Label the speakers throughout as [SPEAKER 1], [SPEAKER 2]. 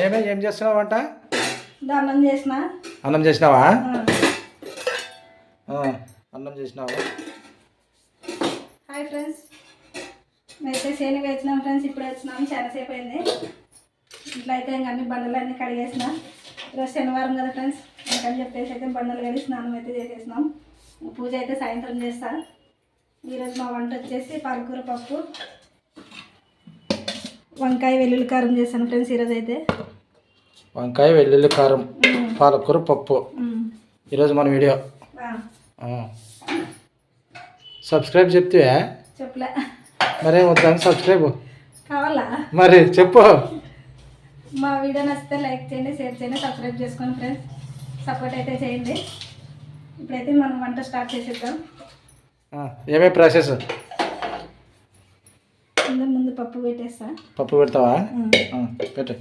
[SPEAKER 1] ఏమే ఏం చేస్తున్నావు వంట?
[SPEAKER 2] అన్నం చేసిన.
[SPEAKER 1] అన్నం చేసినావా? అన్నం చేసినావా?
[SPEAKER 2] Hi friends. మేమైతే సేను వేసినాం ఫ్రెండ్స్ ఇప్పుడు వచ్చినాం చాలాసేపు అయింది. ఇంట్లో అయితే ఇంకా అన్ని బండలు అన్నీ కడిగేసిన. ఈరోజు శనివారం కదా ఫ్రెండ్స్ అందుకని చెప్పేసి అయితే బండలు కడిగి స్నానం అయితే చేసేసినాం. పూజ అయితే సాయంత్రం చేస్తా. ఈరోజు మా వంట వచ్చేసి పాలకూర పప్పు. వంకాయ వెల్లుల్లి కారం చేశాను ఫ్రెండ్స్ ఈరోజు అయితే.
[SPEAKER 1] వంకాయ వెల్లుల్లి కారం పాలకూర పప్పు. ఈరోజు మన వీడియో. సబ్స్క్రైబ్ చెప్తే
[SPEAKER 2] చెప్పలే.
[SPEAKER 1] మరేం వద్దాం? సబ్స్క్రైబ్.
[SPEAKER 2] కావాలా?
[SPEAKER 1] మరి చెప్పు.
[SPEAKER 2] మా వీడియో నచ్చితే లైక్ చేయండి షేర్ చేయండి సబ్స్క్రైబ్ చేసుకోండి ఫ్రెండ్స్. సపోర్ట్ అయితే చేయండి. ఇప్పుడైతే మనం వంట స్టార్ట్ చేసేద్దాం.
[SPEAKER 1] ఆ, ఏమే ప్రాసెస్?
[SPEAKER 2] ముందు ముందు పప్పు పెట్టేస్తా.
[SPEAKER 1] పప్పు పెడతావా? పెట్టు.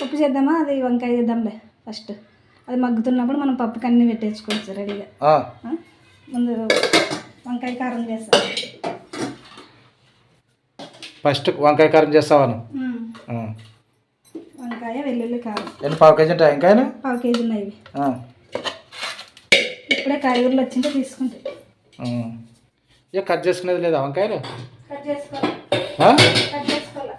[SPEAKER 2] పప్పు చేద్దామా? అది వంకాయ చేద్దాంలే ఫస్ట్ అది మగ్గుతున్నప్పుడు మనం పప్పుకి అన్నీ పెట్టేసుకోవచ్చు రెడీగా? ముందు వంకాయ కారం చేస్తా.
[SPEAKER 1] ఫస్ట్ వంకాయ కారం. ఆ.
[SPEAKER 2] వంకాయ వెల్లుల్లి కారం.
[SPEAKER 1] ఎన్ని పావు కేజీ ఉంటాయి వంకాయలు?
[SPEAKER 2] పావు కేజీ ఉన్నాయి ఇవి. ఇప్పుడే కాయగూరలు వచ్చింటే తీసుకుంటాయి.
[SPEAKER 1] ఇక కట్ చేసుకునేది లేదా వంకాయలు?
[SPEAKER 2] కట్ చేసుకోవాలి
[SPEAKER 1] ఆ?
[SPEAKER 2] కట్ చేసుకోవాలి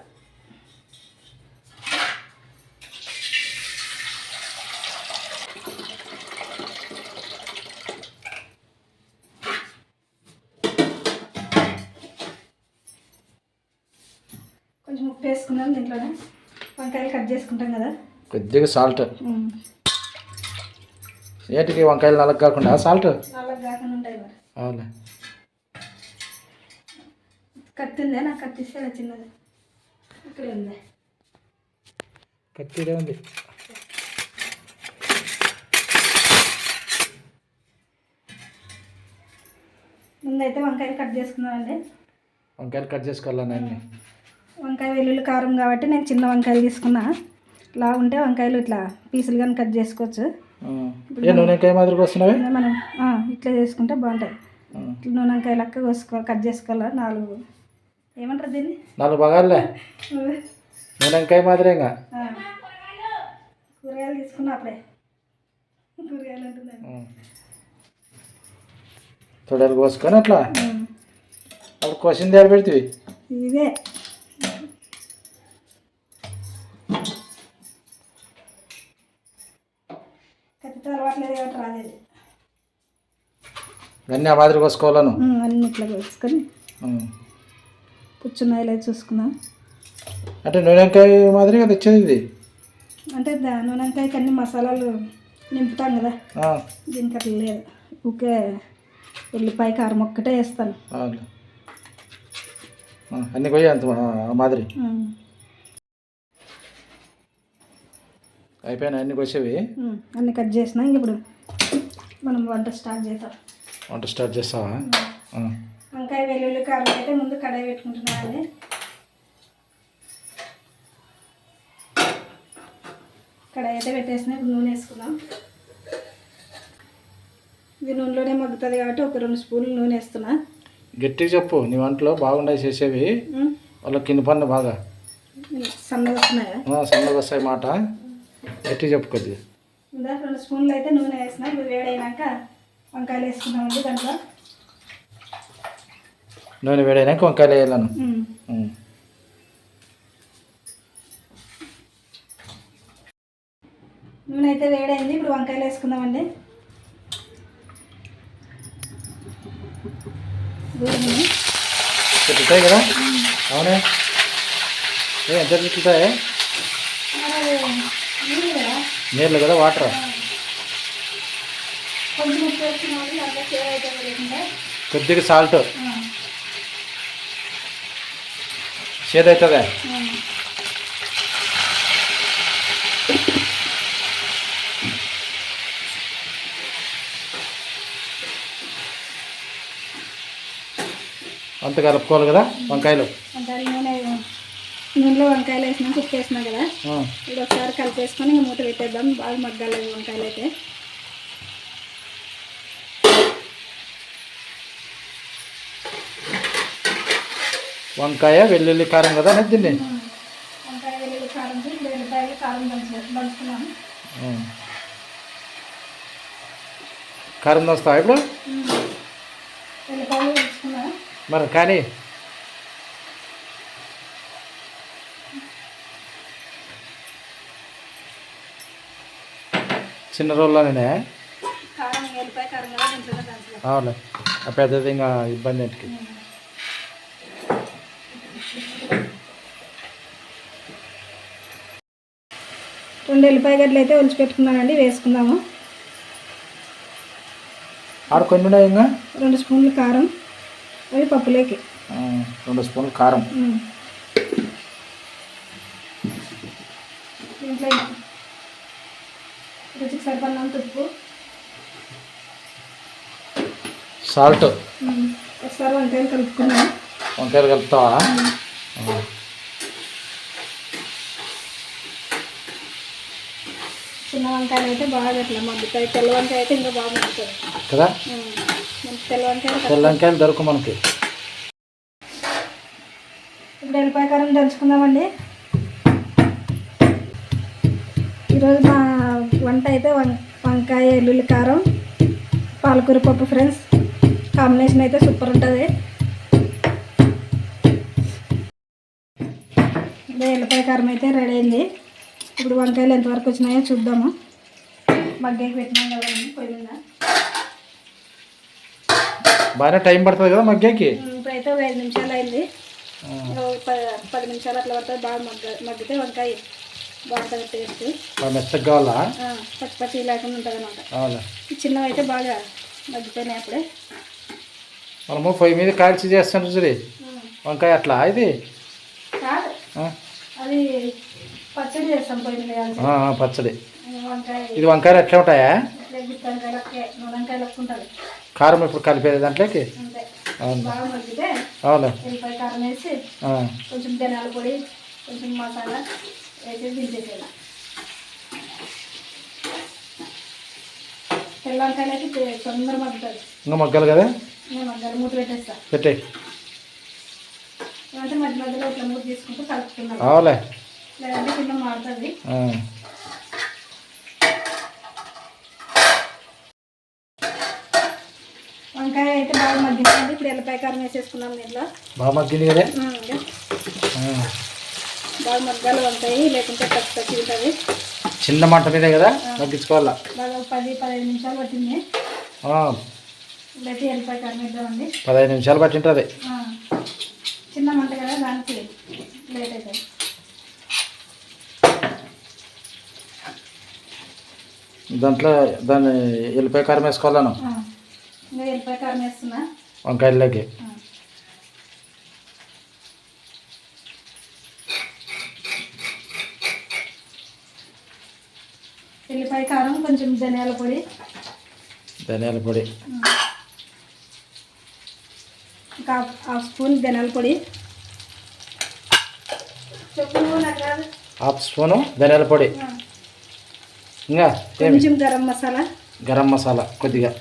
[SPEAKER 2] కొంచెం ఉప్పు వేసుకుందాం దీంట్లోనే. వంకాయలు కట్ చేసుకుంటాం కదా.
[SPEAKER 1] కొద్దిగా సాల్ట్. ఏటికి వంకాయలు నల్లగా కాకుండా సాల్ట్
[SPEAKER 2] నల్లగా కాకుండా ఉంటాయి
[SPEAKER 1] అవులే
[SPEAKER 2] కత్తి ఉందా నాకు కత్తి ఇస్తే చిన్నది. ఇక్కడ ఉంది.
[SPEAKER 1] కత్తిడే ఉంది.
[SPEAKER 2] ముందైతే వంకాయలు కట్ చేసుకున్నానండి.
[SPEAKER 1] వంకాయలు కట్ చేసుకోవాలని అన్ని
[SPEAKER 2] వంకాయ వెల్లుల్లి కారం కాబట్టి నేను చిన్న వంకాయలు తీసుకున్నా. లా ఉంటే వంకాయలు ఇట్లా పీసులు కానీ కట్ చేసుకోవచ్చు.
[SPEAKER 1] ఆ. ఏ నూనె వంకాయ మాదిరికి వస్తున్నావే?
[SPEAKER 2] ఇంకా మనం ఇట్లా చేసుకుంటే బాగుంటాయి.
[SPEAKER 1] ఆ.
[SPEAKER 2] ఇట్లా నూనె వంకాయ లెక్క కోసుకోవాలి కట్ చేసుకోవాలి? నాలుగు ఏమంటారు దీన్ని?
[SPEAKER 1] నాలుగు భాగాలే. నూనె వంకాయ మాదిరిగా.
[SPEAKER 2] ఆ. కూరగాయలు తీసుకున్నా అప్పుడే. కూరగాయలు ఉంటుందండి
[SPEAKER 1] తొడలు కోసుకొని అట్లా. అప్పుడు కోసింది ఆడ పెడితే
[SPEAKER 2] ఇదే కత్తితో అలవాట్లేదు కాబట్టి రాలేదు.
[SPEAKER 1] అన్నీ ఆ మాదిరి కోసుకోవాలను?
[SPEAKER 2] అన్ని ఇట్లా కోసుకొని. పుచ్చున్నాయిలే చూసుకుందాం
[SPEAKER 1] అంటే నూనె వంకాయ మాదిరిగా తెచ్చేది ఇది?
[SPEAKER 2] అంటే దా నూనె వంకాయకి అన్ని మసాలాలు నింపుతాం కదా. దీనికి అట్లా లేదు. ఊకే ఉల్లిపాయ కారం ఒక్కటే వేస్తాను.
[SPEAKER 1] అన్ని కొయ్యి అంత మాదిరి. అయిపోయినా అన్ని కోసేవి?
[SPEAKER 2] అన్ని కట్ చేసిన ఇంక ఇప్పుడు మనం వంట స్టార్ట్ చేద్దాం.
[SPEAKER 1] వంట స్టార్ట్ చేస్తావా.
[SPEAKER 2] వంకాయ వెల్లుల్లి కారం అయితే ముందు కడాయి పెట్టుకుంటున్నానండి. కడాయి అయితే పెట్టేసిన నూనె వేసుకుందాం. ఇది నూనెలోనే మగ్గుతుంది కాబట్టి ఒక రెండు స్పూన్లు నూనె వేస్తున్నా.
[SPEAKER 1] గట్టిగా చెప్పు నీ వంటలో బాగుండాయి చేసేవి. వాళ్ళకి కింద పన్ను బాగా.
[SPEAKER 2] సన్నగా వస్తున్నాయా?
[SPEAKER 1] సన్నగా వస్తాయి మాట. గట్టిగా చెప్పు కొద్దిగా.
[SPEAKER 2] ఇందా రెండు స్పూన్లు అయితే నూనె వేసిన ఇప్పుడు వేడైనాక వంకాయలు వేసుకుందామండి దాంట్లో.
[SPEAKER 1] నూనె వేడైనాక వంకాయలు వేయాలను.
[SPEAKER 2] నూనె అయితే వేడైంది ఇప్పుడు వంకాయలు వేసుకుందామండి.
[SPEAKER 1] తిట్టుతాయి కదా? అవునే? ఎంత
[SPEAKER 2] నీళ్ళు కదా?
[SPEAKER 1] వాటర్? కొద్దిగా సాల్ట్. చేదవుతుందా
[SPEAKER 2] ఆ.
[SPEAKER 1] అంత కలుపుకోవాలి కదా వంకాయలు?
[SPEAKER 2] వంకాయలు నూనె నూనెలో వంకాయలు వేసినాక ఉప్పు వేసినా కదా. ఇది ఒకసారి కలిపేసుకొని మూత పెట్టేద్దాం. బాగా మగ్గాలి వంకాయలు అయితే
[SPEAKER 1] వంకాయ వెల్లుల్లి కారం కదా అనేది దీన్ని
[SPEAKER 2] వంకాయ వెల్లుల్లి కారం దంచుకున్నాను.
[SPEAKER 1] దోస్తావా ఇప్పుడు? మరి కానీ చిన్న అవులే ఆ పెద్దది ఇంకా ఇబ్బంది ఏంటికి?
[SPEAKER 2] రెండు ఎల్లిపాయ గడ్డలు అయితే ఒలిచి పెట్టుకున్నానండి వేసుకుందాము.
[SPEAKER 1] ఆడ కొన్ని ఇంకా?
[SPEAKER 2] రెండు స్పూన్లు కారం అవి పప్పులోకి.
[SPEAKER 1] రెండు స్పూన్లు కారం.
[SPEAKER 2] రుచికి సరిపడినంత ఉప్పు.
[SPEAKER 1] సాల్ట్.
[SPEAKER 2] ఒకసారి వంకాయలు కలుపుకున్నాను
[SPEAKER 1] వంకాయలు కలుపుతావా ఆ.
[SPEAKER 2] చిన్న వంకాయలు అయితే బాగా అట్లా మగ్గుతాయి తెల్ల వంకాయ అయితే ఇంకా బాగా మగ్గుతుంది
[SPEAKER 1] కదా.
[SPEAKER 2] మనకి తెల్ల వంకాయలు
[SPEAKER 1] తెల్ల వంకాయలు దొరక మనకి.
[SPEAKER 2] ఇప్పుడు ఎల్లిపాయ కారం దంచుకుందామండి. ఈరోజు మా వంట అయితే వంకాయ ఎల్లుల్లి కారం పాలకూర పప్పు ఫ్రెండ్స్. కాంబినేషన్ అయితే సూపర్ ఉంటుంది. ఎల్లిపాయ కారం అయితే రెడీ అయింది. ఇప్పుడు వంకాయలు ఎంతవరకు వచ్చినాయో చూద్దాము. మగ్గకి పెట్టినాం కదండి పొయ్యి మీద
[SPEAKER 1] బాగానే టైం పడుతుంది కదా మగ్గాకి
[SPEAKER 2] ఇప్పుడైతే ఒక ఐదు నిమిషాలు అయింది. పది నిమిషాలు అట్లా పడుతుంది. బాగా మగ్గ మగ్గితే వంకాయ బాగుంటుంది టేస్ట్.
[SPEAKER 1] మెత్తగా కావాలా?
[SPEAKER 2] పచ్చి పచ్చి లేకుండా ఉంటుంది అనమాట చిన్నవి అయితే బాగా మగ్గిపోయినాయి అప్పుడే.
[SPEAKER 1] మనము పొయ్యి మీద కాల్చి చేస్తాను చూసి వంకాయ అట్లా ఇది?
[SPEAKER 2] అది పచ్చడి చేస్తాం పొయ్యి మీద
[SPEAKER 1] పచ్చడి. ఇది వంకాయలు ఎట్లా ఉంటాయా? కారం ఇప్పుడు కలిపేది దాంట్లోకి? అవును. ఆ,
[SPEAKER 2] కొంచెం పొడి మసాలా తొందర మగ్గుతుంది
[SPEAKER 1] ఇంకా మగ్గాలి కదా?
[SPEAKER 2] నేను మగ్గాలి మూత పెట్టేస్తా.
[SPEAKER 1] పెట్టే.
[SPEAKER 2] లేదంటే మధ్య మధ్యలో ఇట్లా మూత తీసుకుంటూ కలుపుతున్నాను
[SPEAKER 1] అవులే.
[SPEAKER 2] లేదంటే కింద మారుతుంది. వంకాయ అయితే బాగా మగ్గిందండి ఇప్పుడు ఎల్లపాయ కారం వేసేసుకున్నాం దీంట్లో.
[SPEAKER 1] బాగా మగ్గింది కదా?
[SPEAKER 2] బాగా మగ్గాలు వంకాయ లేకుంటే పచ్చి పచ్చి ఉంటుంది.
[SPEAKER 1] చిన్న మంట మీదే కదా? మగ్గించుకోవాలా?
[SPEAKER 2] బాగా పది పదిహేను నిమిషాలు పట్టింది. ఇప్పుడైతే ఎల్లపాయ కారం వేద్దామండి.
[SPEAKER 1] పదహైదు నిమిషాలు పట్టి ఉంటుంది
[SPEAKER 2] ఆ, చిన్న మంట కదా దానికి లేట్ అవుతుంది.
[SPEAKER 1] దాంట్లో దాన్ని ఎల్లిపాయ కారం వేసుకోవాలను వంకాయల్లోకి.
[SPEAKER 2] ఆ. ఎల్లిపాయ కారం కొంచెం ధనియాల పొడి.
[SPEAKER 1] ధనియాల పొడి.
[SPEAKER 2] ఒక హాఫ్ స్పూన్ ధనియాల పొడి.
[SPEAKER 1] హాఫ్ స్పూను ధనియాల పొడి. ఇంకా
[SPEAKER 2] కొంచెం గరం మసాలా.
[SPEAKER 1] గరం మసాలా కొద్దిగా.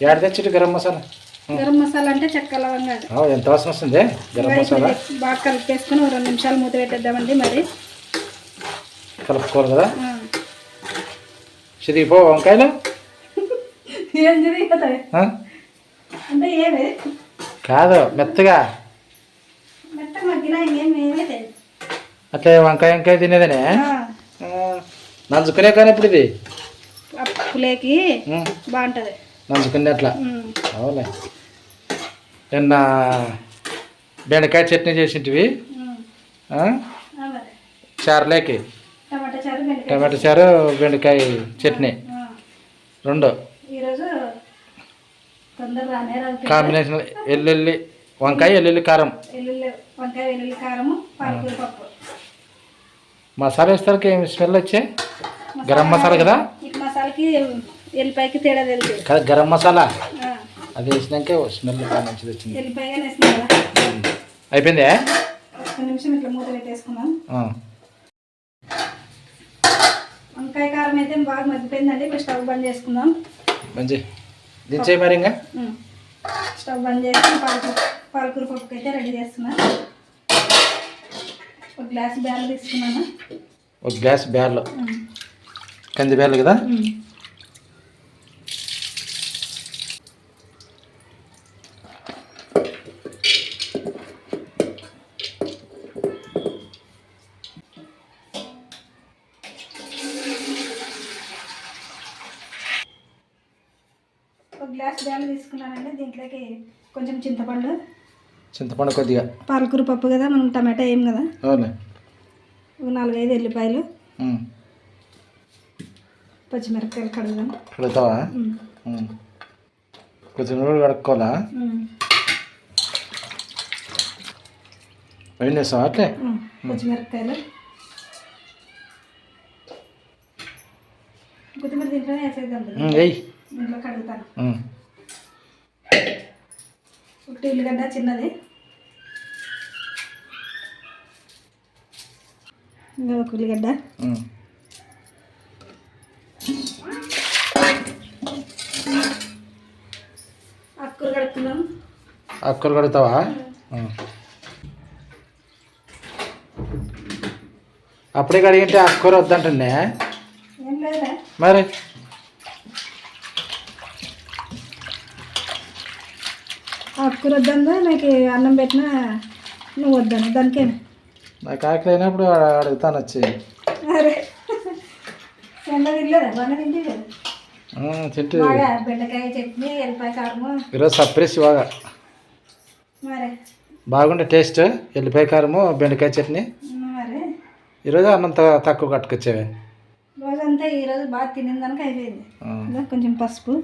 [SPEAKER 1] ఏడ తెచ్చిట్టు గరం మసాలా?
[SPEAKER 2] గరం మసాలా అంటే చెక్క లవంగాలు.
[SPEAKER 1] ఆ, ఎంత వాసన వస్తుంది? గరం మసాలా?
[SPEAKER 2] బాగా కలిపేసుకొని రెండు నిమిషాలు మూత పెట్టేద్దామండి మరి.
[SPEAKER 1] కలుపుకోవాలి కదా. చిరిగిపో వంకాయలు?
[SPEAKER 2] ఏం జరిగిపోతాయి
[SPEAKER 1] ఆ?
[SPEAKER 2] అంటే ఏమి
[SPEAKER 1] కాదు మెత్తగా. అట్లే వంకాయ వంకాయ తినేదనే? నంచుకునే కానీ ఇప్పుడు ఇది?
[SPEAKER 2] పులేకి బాగుంటుంది.
[SPEAKER 1] నంచుకునే అట్లా. అవులే నిన్న బెండకాయ చట్నీ చేసింటివి. చారులేకి.
[SPEAKER 2] టమాటా చారు బెండకాయ
[SPEAKER 1] చట్నీ. రెండు. కాంబినేషన్ ఎల్లుల్లి వంకాయ ఎల్లుల్లి కారం. మసాలా వేస్తారు ఏమి స్మెల్ వచ్చే? గరం మసాలా కదా?
[SPEAKER 2] మసాలాకి ఎల్లిపాయకి తేడా తెలుసు
[SPEAKER 1] కదా గరం మసాలా? అది వేసినాకే స్మెల్ బాగా మంచిది వచ్చింది.
[SPEAKER 2] ఎల్లిపాయగా వేసినాం
[SPEAKER 1] అయిపోయిందే?
[SPEAKER 2] నిమిషం ఇట్లా మూత పెట్టేసుకున్నాం. వంకాయ కారం అయితే బాగా మగ్గిపోయిందండి ఇప్పుడు స్టవ్ బంద్ చేసుకుందాం.
[SPEAKER 1] మంచి దించే మరి ఇంకా.
[SPEAKER 2] స్టవ్ బంద్ చేసి పాలకూర పాలకూర పప్పుకి అయితే రెడీ చేస్తున్నా. ఒక గ్లాస్ బ్యాల్ తీసుకున్నాను
[SPEAKER 1] ఒక గ్లాస్ బ్యార్లు. కంది బ్యార్లు కదా
[SPEAKER 2] ఒక గ్లాస్ బ్యాల్ తీసుకున్నానండి. దీంట్లోకి కొంచెం చింతపండు
[SPEAKER 1] చింతపండు కొద్దిగా.
[SPEAKER 2] పాలకూర పప్పు కదా మనం టమాటా వేయం కదా? ఒక నాలుగైదు ఎల్లిపాయలు. పచ్చిమిరపకాయలు కడుగుదాం.
[SPEAKER 1] కడుగుతావా? నూనె కడుక్కోవాలా. ఏం చేస్తావా? అట్లే.
[SPEAKER 2] పచ్చిమిరపకాయలు. కొత్తిమీర దీంట్లోనే వేసేద్దాం దీంట్లో కడుగుతాను. ఒకటి ఉల్లిగడ్డ చిన్నది. ఇంకా ఒక ఉల్లిగడ్డ. అక్కలు కడుక్కున్నాం
[SPEAKER 1] ఆకుకూర కడుగుతావా? ఉమ్. అప్పుడే కడిగింటే ఆకుకూర వద్దంటుండే. మరి?
[SPEAKER 2] అక్కలు వద్దా నాకు అన్నం పెట్టినా నువ్వు వద్దాను? దానికే
[SPEAKER 1] నాకు ఆకలి అయినప్పుడు అడుగుతాను వచ్చి.
[SPEAKER 2] అరే. ఎండ తినలేదా? బాగా తింటే కదా?
[SPEAKER 1] ఉమ్, తింటూ.
[SPEAKER 2] బాగా బెండకాయ చట్నీ ఎల్లిపాయ కారము.
[SPEAKER 1] ఈరోజు సర్ప్రైజ్ బాగా.
[SPEAKER 2] మరి.
[SPEAKER 1] బాగుండే టేస్ట్ ఎల్లిపాయ కారము బెండకాయ చట్నీ.
[SPEAKER 2] మరి.
[SPEAKER 1] ఈరోజు అన్నం త- తక్కువ కట్టుకొచ్చేవి.
[SPEAKER 2] రోజంతా ఈరోజు బాగా తినేదానికి అయిపోయింది.
[SPEAKER 1] ఆ,
[SPEAKER 2] ఇంకా కొంచెం పసుపు.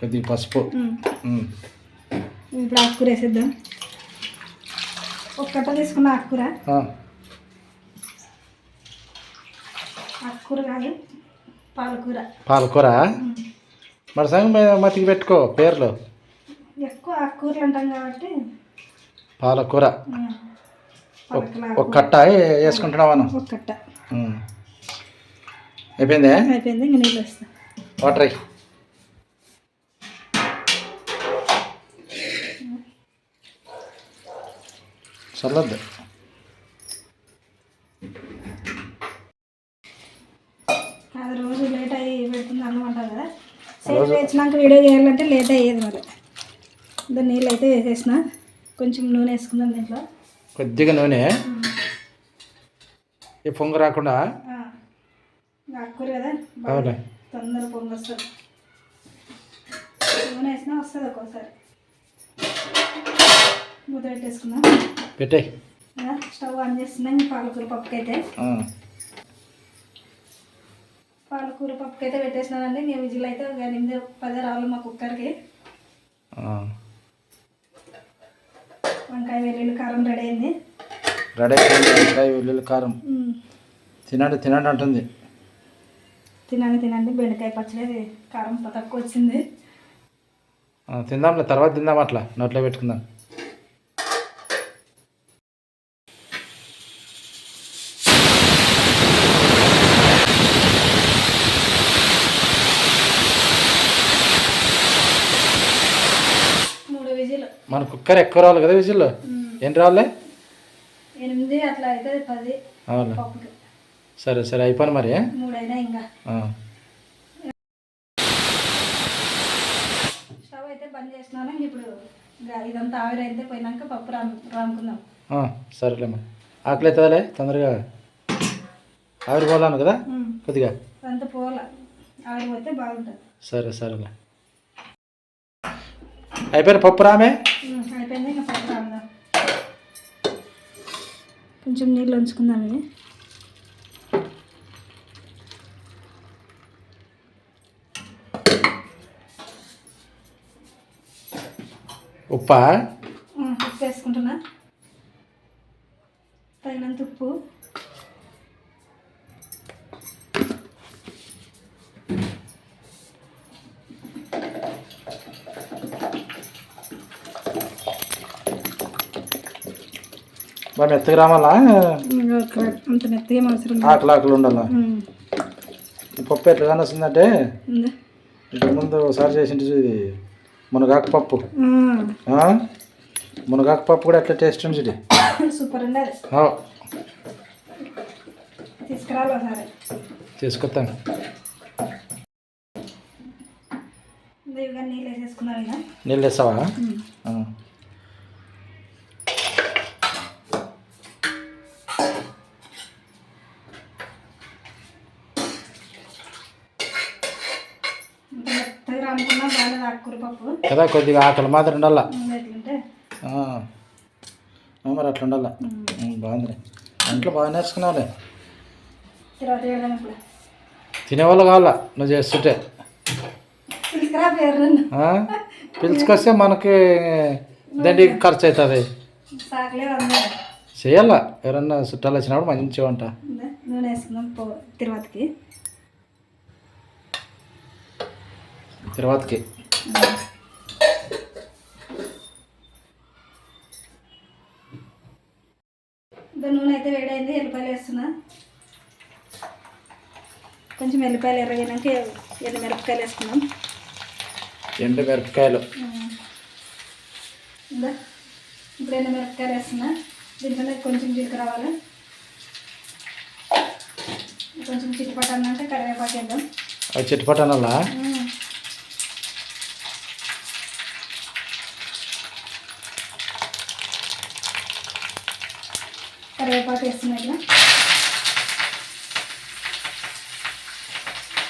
[SPEAKER 1] కొద్దిగా పసుపు.
[SPEAKER 2] ఉమ్.
[SPEAKER 1] ఉమ్.
[SPEAKER 2] ఇప్పుడు ఆకుకూర వేసేద్దాం. ఒక కట్ట తీసుకున్న ఆకుకూర. ఆకుకూర కాదు పాలకూర.
[SPEAKER 1] పాలకూర. మరి సంగం మతికి పెట్టుకో పేర్లు.
[SPEAKER 2] ఎక్కువ ఆకుకూరలు అంటాం కాబట్టి.
[SPEAKER 1] పాలకూర. ఒక- కట్ట నువ్వు?
[SPEAKER 2] ఒక కట్ట.
[SPEAKER 1] అయిపోయిందే?
[SPEAKER 2] అయిపోయింది ఇంకా నీళ్ళు వేస్తా.
[SPEAKER 1] వాటర్ అయ్యి చల్లద్దు
[SPEAKER 2] అది రోజు లేట్ అయ్యి పెడుతుంది అన్నం అంటారు కదా సేపు వేసినాక వీడియో చేయాలంటే లేట్ అయ్యేది మరి. ఇంకా నీళ్ళు అయితే వేసేసిన. కొంచెం నూనె వేసుకుందాం దీంట్లో.
[SPEAKER 1] కొద్దిగా నూనె? ఈ పొంగు రాకుండా?
[SPEAKER 2] ఆకుకూర కదా.
[SPEAKER 1] అవులే
[SPEAKER 2] తొందర పొంగి వస్తుంది. నూనె వేసినా వస్తుంది ఒక్కోసారి. మూత పెట్టేసుకుందాం.
[SPEAKER 1] పెట్టేయ్
[SPEAKER 2] స్టవ్ ఆన్ చేస్తున్నాం ఇంకా పాలకూర పప్పుకైతే.
[SPEAKER 1] ఆ,
[SPEAKER 2] పాలకూర పప్పుకైతే పెట్టేసినానండి. ఇంకా విజిల్ అయితే ఒక ఎనిమిది పది రావాలి మా కుక్కర్కి. వంకాయ వెల్లుల్లి కారం రెడీ అయింది.
[SPEAKER 1] రెడీ అయిపోయింది వంకాయ వెల్లుల్లి కారం.
[SPEAKER 2] మ్మ్.
[SPEAKER 1] తినండి తినండి అంటుంది.
[SPEAKER 2] తినండి తినండి. బెండకాయ పచ్చడి కారం తక్కువ వచ్చింది.
[SPEAKER 1] ఆ, తిందాంలే తర్వాత తిందాం అట్లా. నోట్లో పెట్టుకుందాం
[SPEAKER 2] మూడు విజిల్
[SPEAKER 1] మన కుక్కర్ ఎక్కువ రావాలి కదా విజిల్ ఏం రావాలి?
[SPEAKER 2] ఎనిమిది అట్లా అయితే పది.
[SPEAKER 1] అవును? సరే సరే అయిపోయి మరి
[SPEAKER 2] మూడైనా ఇంకా. స్టవ్ అయితే బంద్ చేసినాను ఇప్పుడు ఇదంతా ఆవిరి అయితే పోయినాక పప్పు రామ్ రాముకుందాం.
[SPEAKER 1] ఆ, సరేలేమ్మా ఆకలి అవుతుందిలే తొందరగా? ఆవిరి పోలాను కదా? కొద్దిగా?
[SPEAKER 2] అదంతా పోల ఆవిరి పోతే బాగుంటుంది.
[SPEAKER 1] సరే సరేలే. అయిపోయిన పప్పు రామే?
[SPEAKER 2] కొంచెం నీళ్ళు ఉంచుకుందాం
[SPEAKER 1] ఉప్పా? మెత్తగా రావాలా
[SPEAKER 2] అంత మెత్తగా అవసరం లేదు.
[SPEAKER 1] ఆకలి ఆకలి ఉండాలా? పప్పు ఎట్లా కానొస్తుందంటే?
[SPEAKER 2] ఉందా?
[SPEAKER 1] ఇంతకు ముందు ఒకసారి చేసింటి చూడు ఇది. మునగాకు పప్పు? మునగాకు పప్పు కూడా ఎట్లా టేస్ట్ ఉంది చూడు.
[SPEAKER 2] సూపర్
[SPEAKER 1] తీసుకొస్తాను
[SPEAKER 2] నీళ్ళు వేసేసుకున్నారు ఇక
[SPEAKER 1] నీళ్ళు వేస్తావా ఆ.
[SPEAKER 2] ఇంకా మెత్తగా రాముకున్నా బాగా ఆకుకూర పప్పు
[SPEAKER 1] కదా కొద్దిగా ఆకలి మాత్రం ఉండాల? మరి అట్లా ఉండాల బాగుంది ఇంట్లో బాగా నేర్చుకున్నావులే? తినేవాళ్ళు కావాలా? నువ్వు చేస్తుంటే? పిలుచుకొస్తే మనకి దండికి ఖర్చు అవుతుంది చేయాల? ఎవరన్నా చుట్టాలు వచ్చినప్పుడు మంచి వంట.
[SPEAKER 2] ఉందా? నూనె వేసుకుందాం పో తిరుపతికి ఇంకా నూనె అయితే వేడైంది ఎల్లిపాయలు వేస్తున్నా. కొంచెం ఎల్లిపాయలు ఎర్రగినాక ఎండు మిరపకాయలు వేసుకున్నాం
[SPEAKER 1] ఎండు మిరపకాయలు
[SPEAKER 2] ఉందా ఇప్పుడు ఎండు మిరపకాయలు వేస్తున్నా. దీంట్లోనే కొంచెం జీలకర్ర రావాలి. కొంచెం చిట్టుపట్టు అన్నాక కరివేపాకు వేద్దాం.
[SPEAKER 1] అవి చిట్టుపట్టనల్లా
[SPEAKER 2] ఉమ్. కరివేపాకు వేస్తున్నా ఇట్లా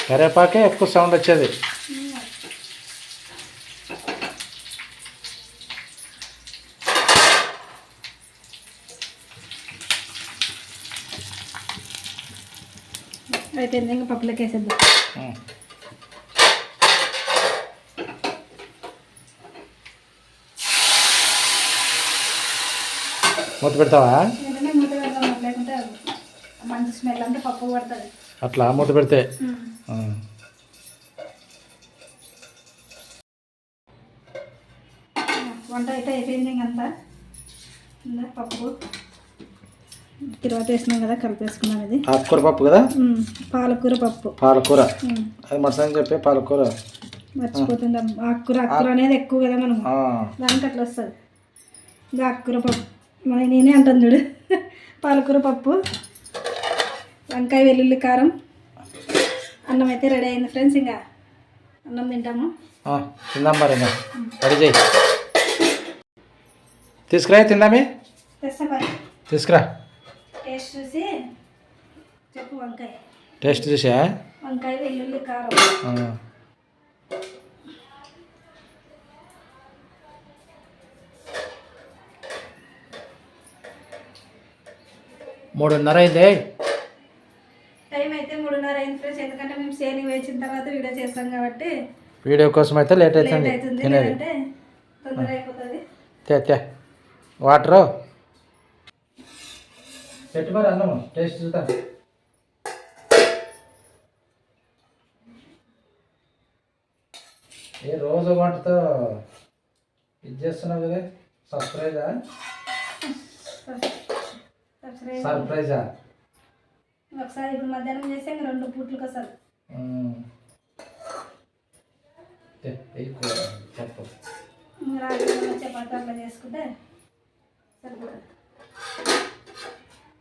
[SPEAKER 1] కరివేపాకే ఎక్కువ సౌండ్ వచ్చేది.
[SPEAKER 2] అయితే ఇంకా పప్పులోకి వేసేద్దాం.
[SPEAKER 1] మూత పెడతావా
[SPEAKER 2] వెంటనే మూత పెడదాం మరి లేకుంటే మంచి స్మెల్ అంతా పప్పు పడుతుంది.
[SPEAKER 1] అట్లా మూత పెడితే.
[SPEAKER 2] వంట అయితే అయిపోయింది ఇంకంతా ఇందా పప్పు. తర్వాత వేసినాం కదా కలిపేసుకున్నాం ఇది.
[SPEAKER 1] ఆకుకూర పప్పు కదా?
[SPEAKER 2] పాలకూర పప్పు.
[SPEAKER 1] పాలకూర. అది మరసని చెప్పి పాలకూర.
[SPEAKER 2] మర్చిపోతుందాం? ఆకుకూర ఆకుకూర అనేది ఎక్కువ కదా మనం. దానికి అట్లా వస్తుంది. ఇది ఆకుకూర పప్పు. నేనే అంటాను చూడు. పాలకూర పప్పు. వంకాయ వెల్లుల్లి కారం. అన్నం అయితే రెడీ అయింది ఫ్రెండ్స్ ఇంకా అన్నం తింటాము.
[SPEAKER 1] తిందాం మరి రెడీ చేయి. తీసుకురా తిందామే తీసుకురా.
[SPEAKER 2] టేస్ట్ చూసి చెప్పు వంకాయ.
[SPEAKER 1] టేస్ట్ చూసా?
[SPEAKER 2] వంకాయ వెల్లుల్లి కారం.
[SPEAKER 1] మూడున్నర అయింది.
[SPEAKER 2] అయింది ఫ్రెండ్స్ ఎందుకంటే మేము సేని వేసిన తర్వాత వీడియో చేస్తాం కాబట్టి
[SPEAKER 1] వీడియో కోసం అయితే లేట్ అవుతుంది. తినేది.
[SPEAKER 2] తొందర అయిపోతుంది.
[SPEAKER 1] తే తే. వాటరు? పెట్టు మరి అన్నము టేస్ట్ చూద్దాం. ఏ రోజు వంటతో ఇది చేస్తున్నావు కదా? సర్ప్రైజా
[SPEAKER 2] సబ్స్క్రైబ్
[SPEAKER 1] సర్ప్రైజా
[SPEAKER 2] ఒకసారి ఇప్పుడు మధ్యాహ్నం చేస్తే ఇంకా రెండు పూట్లకు వస్తుంది. రాత్రి చపాతి అట్లా చేసుకుంటే సరిపోతుంది.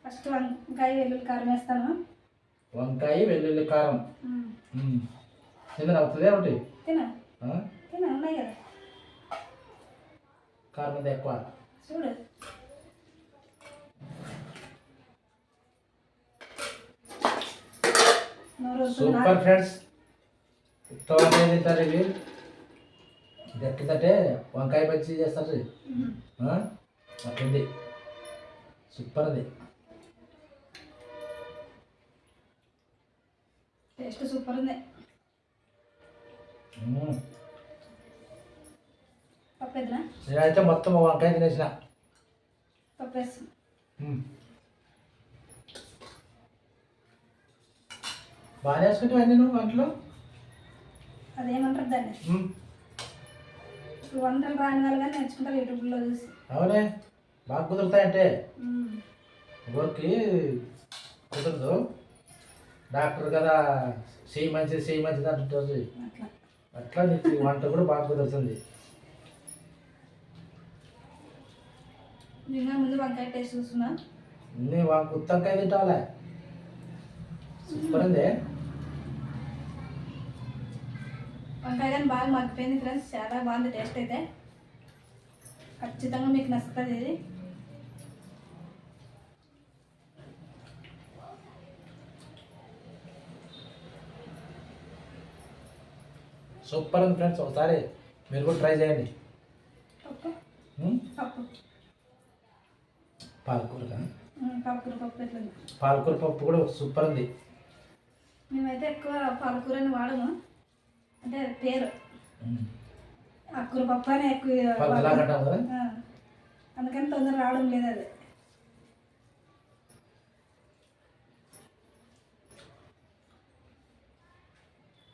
[SPEAKER 2] ఫస్ట్ వంకాయ వెల్లుల్లి కారం వేస్తాను.
[SPEAKER 1] వంకాయ వెల్లుల్లి కారం. తిందని అవుతుంది ఒకటి?
[SPEAKER 2] తిన? తిన ఉన్నాయి కదా.
[SPEAKER 1] కారం ఎక్కువ?
[SPEAKER 2] చూడు నోరు వస్తుంది నాకు.
[SPEAKER 1] Super friends. ఉత్తమం ఏం తింటారు ఇవి ఇది ఎట్లుందంటే వంకాయ బజ్జీ చేస్తారు? అట్లుంది. సూపర్ అది
[SPEAKER 2] టేస్ట్ సూపర్ ఉంది. పప్పు
[SPEAKER 1] నేనైతే మొత్తం వంకాయ తినేసిన.
[SPEAKER 2] పప్పు వేస్తుంది
[SPEAKER 1] మ్మ్. బాగా వేసుకుంటావు అన్నీ నువ్వు వంటలు?
[SPEAKER 2] అదేమంటారు దాన్ని. ఇప్పుడు వంటలు రాని వాళ్ళు కానీ నేర్చుకుంటారు యూట్యూబ్లో చూసి.
[SPEAKER 1] అవునే బాగా కుదురుతాయంటే. ఊరికి కుదరదు. డాక్టర్ కదా చెయ్యి మంచిది చెయ్యి మంచిది అంటుంటుంది
[SPEAKER 2] అట్లా.
[SPEAKER 1] అట్లా నీకు వంట కూడా బాగా కుదురుతుంది.
[SPEAKER 2] ముందు వంకాయ టేస్ట్ చూస్తున్నా.
[SPEAKER 1] నీ వా గుత్తంకాయ తింటావాలే సూపర్ ఉంది
[SPEAKER 2] వంకాయ కానీ బాగా మగ్గిపోయింది ఫ్రెండ్స్ చాలా బాగుంది టేస్ట్ అయితే. ఖచ్చితంగా మీకు నచ్చుతుంది ఇది.
[SPEAKER 1] సూపర్ ఉంది ఫ్రెండ్స్ ఒకసారి మీరు కూడా ట్రై చేయండి. పాలకూర పాలకూర పప్పు కూడా సూపర్ ఉంది.
[SPEAKER 2] మేమైతే ఎక్కువ పాలకూరని వాడము. అంటే పేరు.
[SPEAKER 1] ఉమ్.
[SPEAKER 2] ఆకుకూర పప్పు అని ఎక్కువ అందుకని తొందర రావడం లేదు అది.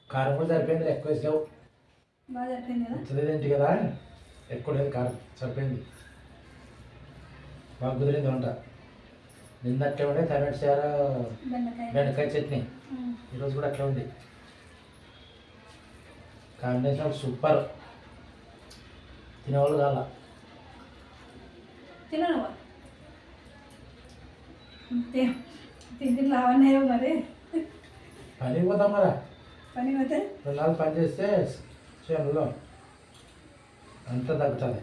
[SPEAKER 1] కారం కూడా సరిపోయింది ఎక్కువ వేసావు.
[SPEAKER 2] బాగా చెప్పింది కదా?
[SPEAKER 1] తెలియదేంటి కదా? ఎక్కువ లేదు కారం సరిపోయింది. బాగా కుదిరింది వంట. నిన్న అట్లే ఉండే టమాటో చార
[SPEAKER 2] బెండకాయ
[SPEAKER 1] చట్నీ. ఈరోజు కూడా అట్లా ఉంది. Combination super. తినేవాళ్ళు కావాలా?
[SPEAKER 2] తిను నువ్వు తి- తిండి లావన్నాయో మరి.
[SPEAKER 1] పనికి పోతాం కదా
[SPEAKER 2] పని పోతే?
[SPEAKER 1] రెండు నాలుగు పని చేస్తే చేనులో అంతా తగ్గుతుంది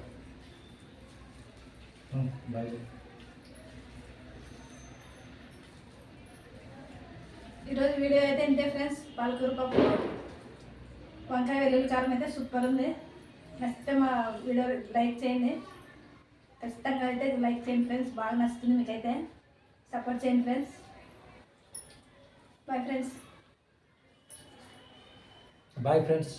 [SPEAKER 1] బాయ్
[SPEAKER 2] ఈరోజు వీడియో అయితే ఇంతే ఫ్రెండ్స్ పాలకూర పప్పు వంకాయ వెల్లుల్లి కారం అయితే సూపర్ ఉంది. నచ్చితే మా వీడియో లైక్ చేయండి. ఖచ్చితంగా అయితే లైక్ చేయండి ఫ్రెండ్స్ బాగా నచ్చుతుంది మీకైతే. సపోర్ట్ చేయండి friends bye friends
[SPEAKER 1] bye friends